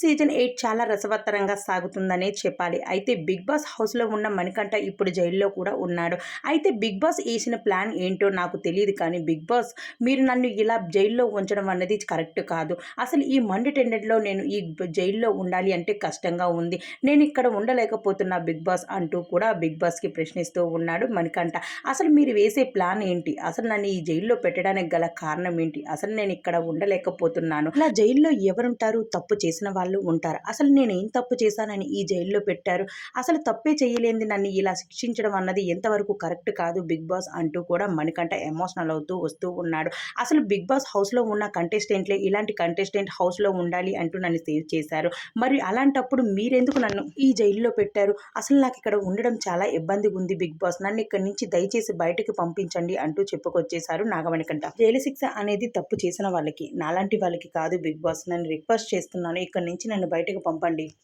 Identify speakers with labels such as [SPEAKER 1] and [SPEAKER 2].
[SPEAKER 1] Season eight చాలా రసవత్తరంగా సాగుతుందనే చెప్పాలి. అయితే బిగ్ బాస్ హౌస్లో ఉన్న మణికంఠ ఇప్పుడు జైల్లో కూడా ఉన్నాడు. అయితే బిగ్ బాస్ వేసిన ప్లాన్ ఏంటో నాకు తెలియదు కానీ బిగ్ బాస్ మీరు నన్ను ఇలా జైల్లో ఉంచడం అన్నది కరెక్ట్ కాదు. అసలు ఈ మండి టెండెడ్లో నేను ఈ జైల్లో ఉండాలి అంటే కష్టంగా ఉంది. నేను ఇక్కడ ఉండలేకపోతున్నా బిగ్ బాస్ అంటూ కూడా బిగ్ బాస్కి ప్రశ్నిస్తూ ఉన్నాడు మణికంఠ. అసలు మీరు వేసే ప్లాన్ ఏంటి? అసలు నన్ను ఈ జైల్లో పెట్టడానికి గల కారణం ఏంటి? అసలు నేను ఇక్కడ ఉండలేకపోతున్నాను. ఇలా జైల్లో ఎవరుంటారు? తప్పు చేసిన వాళ్ళు ఉంటారు. అసలు నేను ఏం తప్పు చేశానని ఈ జైల్లో పెట్టారు? అసలు తప్పే చేయలేంది నన్ను ఇలా శిక్షించడం అన్నది ఎంతవరకు కరెక్ట్ కాదు? బిగ్ బాస్ అంటూ కూడా మణికంట ఎమోషనల్ అవుతూ వస్తూ ఉన్నాడు. అసలు బిగ్ బాస్ హౌస్లో ఉన్న కంటెస్టెంట్లే ఇలాంటి కంటెస్టెంట్ హౌస్లో ఉండాలి అంటూ నన్ను సేవ్ చేశారు. మరి అలాంటప్పుడు మీరెందుకు నన్ను ఈ జైల్లో పెట్టారు? అసలు నాకు ఇక్కడ ఉండడం చాలా ఇబ్బందిగా ఉంది బిగ్ బాస్. నన్ను ఇక్కడ నుంచి దయచేసి బయటకు పంపించండి అంటూ చెప్పుకొచ్చేశారు నాగమణికంట జైలు శిక్ష అనేది తప్పు చేసిన వాళ్ళకి నాలాంటి వాళ్ళకి కాదు బిగ్ బాస్. నన్ను రిక్వెస్ట్ చేస్తున్నాను ఇక్కడ నుంచి నన్ను బయటకు పంపండి.